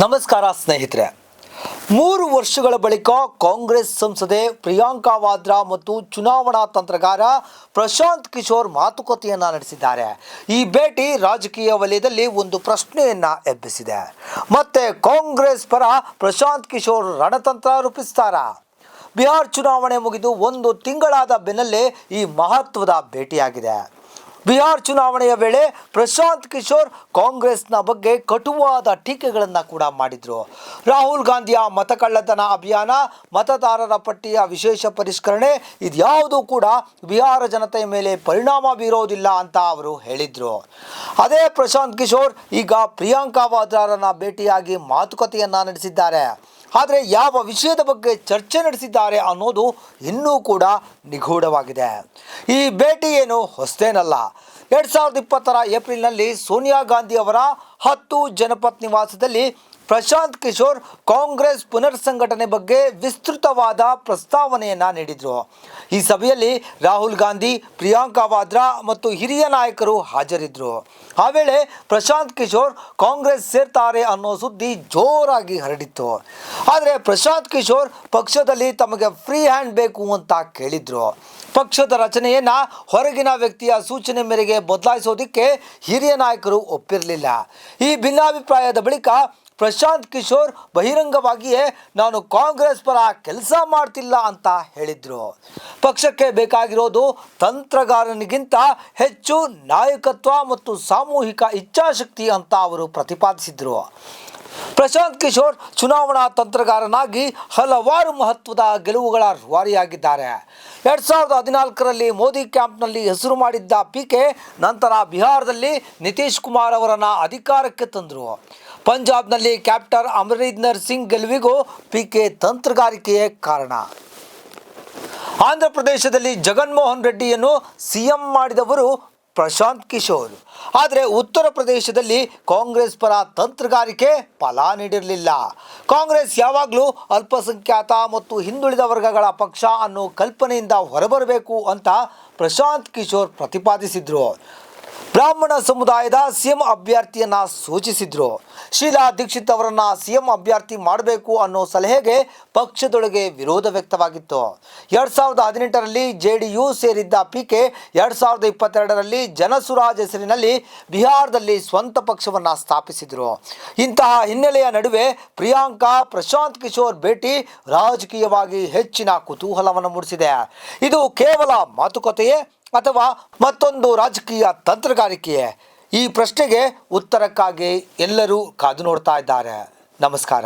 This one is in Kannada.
ನಮಸ್ಕಾರ ಸ್ನೇಹಿತರೆ. ಮೂರು ವರ್ಷಗಳ ಬಳಿಕ ಕಾಂಗ್ರೆಸ್ ಸಂಸದೆ ಪ್ರಿಯಾಂಕಾ ವಾದ್ರಾ ಮತ್ತು ಚುನಾವಣಾ ತಂತ್ರಗಾರ ಪ್ರಶಾಂತ್ ಕಿಶೋರ್ ಮಾತುಕತೆಯನ್ನ ನಡೆಸಿದ್ದಾರೆ. ಈ ಭೇಟಿ ರಾಜಕೀಯ ವಲಯದಲ್ಲಿ ಒಂದು ಪ್ರಶ್ನೆಯನ್ನ ಎಬ್ಬಿಸಿದೆ. ಮತ್ತೆ ಕಾಂಗ್ರೆಸ್ ಪರ ಪ್ರಶಾಂತ್ ಕಿಶೋರ್ ರಣತಂತ್ರ ರೂಪಿಸ್ತಾರಾ? ಬಿಹಾರ್ ಚುನಾವಣೆ ಮುಗಿದು ಒಂದು ತಿಂಗಳಾದ ಬೆನ್ನಲ್ಲೇ ಈ ಮಹತ್ವದ ಭೇಟಿಯಾಗಿದೆ. ಬಿಹಾರ್ ಚುನಾವಣೆಯ ವೇಳೆ ಪ್ರಶಾಂತ್ ಕಿಶೋರ್ ಕಾಂಗ್ರೆಸ್ನ ಬಗ್ಗೆ ಕಟುವಾದ ಟೀಕೆಗಳನ್ನು ಕೂಡ ಮಾಡಿದರು. ರಾಹುಲ್ ಗಾಂಧಿಯ ಮತಕಳ್ಳತನ ಅಭಿಯಾನ, ಮತದಾರರ ಪಟ್ಟಿಯ ವಿಶೇಷ ಪರಿಷ್ಕರಣೆ, ಇದ್ಯಾವುದೂ ಕೂಡ ಬಿಹಾರ ಜನತೆಯ ಮೇಲೆ ಪರಿಣಾಮ ಬೀರೋದಿಲ್ಲ ಅಂತ ಅವರು ಹೇಳಿದರು. ಅದೇ ಪ್ರಶಾಂತ್ ಕಿಶೋರ್ ಈಗ ಪ್ರಿಯಾಂಕಾ ವಾದ್ರಾರನ್ನ ಭೇಟಿಯಾಗಿ ಮಾತುಕತೆಯನ್ನ ನಡೆಸಿದ್ದಾರೆ. ಆದರೆ ಯಾವ ವಿಷಯದ ಬಗ್ಗೆ ಚರ್ಚೆ ನಡೆಸಿದ್ದಾರೆ ಅನ್ನೋದು ಇನ್ನೂ ಕೂಡ ನಿಗೂಢವಾಗಿದೆ. ಈ ಭೇಟಿ ಏನು ಹೊಸದೇನಲ್ಲ. ಎರಡು ಸಾವಿರದ ಇಪ್ಪತ್ತರ ಏಪ್ರಿಲ್ನಲ್ಲಿ ಸೋನಿಯಾ ಗಾಂಧಿ ಅವರ ಹತ್ತು ಜನಪತ್ ನಿವಾಸದಲ್ಲಿ ಪ್ರಶಾಂತ್ ಕಿಶೋರ್ ಕಾಂಗ್ರೆಸ್ ಪುನರ್ ಸಂಘಟನೆ ಬಗ್ಗೆ ವಿಸ್ತೃತವಾದ ಪ್ರಸ್ತಾವನೆಯನ್ನ ನೀಡಿದರು. ಈ ಸಭೆಯಲ್ಲಿ ರಾಹುಲ್ ಗಾಂಧಿ, ಪ್ರಿಯಾಂಕಾ ವಾದ್ರಾ ಮತ್ತು ಹಿರಿಯ ನಾಯಕರು ಹಾಜರಿದ್ದರು ಆ ವೇಳೆ ಪ್ರಶಾಂತ್ ಕಿಶೋರ್ ಕಾಂಗ್ರೆಸ್ ಸೇರ್ತಾರೆ ಅನ್ನೋ ಸುದ್ದಿ ಜೋರಾಗಿ ಹರಡಿತ್ತು. ಆದರೆ ಪ್ರಶಾಂತ್ ಕಿಶೋರ್ ಪಕ್ಷದಲ್ಲಿ ತಮಗೆ ಫ್ರೀ ಹ್ಯಾಂಡ್ ಬೇಕು ಅಂತ ಕೇಳಿದರು. ಪಕ್ಷದ ರಚನೆಯನ್ನ ಹೊರಗಿನ ವ್ಯಕ್ತಿಯ ಸೂಚನೆ ಮೇರೆಗೆ ಬದಲಾಯಿಸೋದಕ್ಕೆ ಹಿರಿಯ ನಾಯಕರು ಒಪ್ಪಿರಲಿಲ್ಲ. ಈ ಭಿನ್ನಾಭಿಪ್ರಾಯದ ಬಳಿಕ ಪ್ರಶಾಂತ್ ಕಿಶೋರ್ ಬಹಿರಂಗವಾಗಿಯೇ, ನಾನು ಕಾಂಗ್ರೆಸ್ ಪರ ಕೆಲಸ ಮಾಡ್ತಿಲ್ಲ ಅಂತ ಹೇಳಿದ್ರು. ಪಕ್ಷಕ್ಕೆ ಬೇಕಾಗಿರೋದು ತಂತ್ರಗಾರನಿಗಿಂತ ಹೆಚ್ಚು ನಾಯಕತ್ವ ಮತ್ತು ಸಾಮೂಹಿಕ ಇಚ್ಛಾಶಕ್ತಿ ಅಂತ ಅವರು ಪ್ರತಿಪಾದಿಸಿದ್ರು. ಪ್ರಶಾಂತ್ ಕಿಶೋರ್ ಚುನಾವಣಾ ತಂತ್ರಗಾರನಾಗಿ ಹಲವಾರು ಮಹತ್ವದ ಗೆಲುವುಗಳ ರೂವಾರಿಯಾಗಿದ್ದಾರೆ ಎರಡು ಸಾವಿರದ ಹದಿನಾಲ್ಕರಲ್ಲಿ ಮೋದಿ ಕ್ಯಾಂಪ್ನಲ್ಲಿ ಹೆಸರು ಮಾಡಿದ್ದ ಪಿಕೆ, ನಂತರ ಬಿಹಾರದಲ್ಲಿ ನಿತೀಶ್ ಕುಮಾರ್ ಅವರನ್ನು ಅಧಿಕಾರಕ್ಕೆ ತಂದರು. ಪಂಜಾಬ್ನಲ್ಲಿ ಕ್ಯಾಪ್ಟನ್ ಅಮರೀಂದರ್ ಸಿಂಗ್ ಗೆಲುವಿಗೂ ಪಿಕೆ ತಂತ್ರಗಾರಿಕೆಯೇ ಕಾರಣ. ಆಂಧ್ರ ಪ್ರದೇಶದಲ್ಲಿ ಜಗನ್ಮೋಹನ್ ರೆಡ್ಡಿಯನ್ನು ಸಿಎಂ ಮಾಡಿದವರು ಪ್ರಶಾಂತ್ ಕಿಶೋರ್. ಆದರೆ ಉತ್ತರ ಪ್ರದೇಶದಲ್ಲಿ ಕಾಂಗ್ರೆಸ್ ಪರ ತಂತ್ರಗಾರಿಕೆ ಫಲ ನೀಡಿರಲಿಲ್ಲ. ಕಾಂಗ್ರೆಸ್ ಯಾವಾಗಲೂ ಅಲ್ಪಸಂಖ್ಯಾತ ಮತ್ತು ಹಿಂದುಳಿದ ವರ್ಗಗಳ ಪಕ್ಷ ಅನ್ನೋ ಕಲ್ಪನೆಯಿಂದ ಹೊರಬರಬೇಕು ಅಂತ ಪ್ರಶಾಂತ್ ಕಿಶೋರ್ ಪ್ರತಿಪಾದಿಸಿದ್ರು. ಬ್ರಾಹ್ಮಣ ಸಮುದಾಯದ ಸಿಎಂ ಅಭ್ಯರ್ಥಿಯನ್ನ ಸೂಚಿಸಿದ್ರು. ಶೀಲಾ ದೀಕ್ಷಿತ್ ಅವರನ್ನ ಸಿಎಂ ಅಭ್ಯರ್ಥಿ ಮಾಡಬೇಕು ಅನ್ನೋ ಸಲಹೆಗೆ ಪಕ್ಷದೊಳಗೆ ವಿರೋಧ ವ್ಯಕ್ತವಾಗಿತ್ತು. ಎರಡ್ ಸಾವಿರದ ಹದಿನೆಂಟರಲ್ಲಿ ಜೆಡಿಯು ಸೇರಿದ್ದ ಪಿಕೆ ಎರಡ್ ಸಾವಿರದ ಇಪ್ಪತ್ತೆರಡರಲ್ಲಿ ಜನಸುರಾಜ್ ಹೆಸರಿನಲ್ಲಿ ಬಿಹಾರದಲ್ಲಿ ಸ್ವಂತ ಪಕ್ಷವನ್ನ ಸ್ಥಾಪಿಸಿದ್ರು. ಇಂತಹ ಹಿನ್ನೆಲೆಯ ನಡುವೆ ಪ್ರಿಯಾಂಕಾ, ಪ್ರಶಾಂತ್ ಕಿಶೋರ್ ಭೇಟಿ ರಾಜಕೀಯವಾಗಿ ಹೆಚ್ಚಿನ ಕುತೂಹಲವನ್ನು ಮೂಡಿಸಿದೆ. ಇದು ಕೇವಲ ಮಾತುಕತೆಯೇ ಅಥವಾ ಮತ್ತೊಂದು ರಾಜಕೀಯ ತಂತ್ರಗಾರಿಕೆಯೇ? ಈ ಪ್ರಶ್ನೆಗೆ ಉತ್ತರಕ್ಕಾಗಿ ಎಲ್ಲರೂ ಕಾದು ನೋಡ್ತಾ ಇದ್ದಾರೆ. ನಮಸ್ಕಾರ.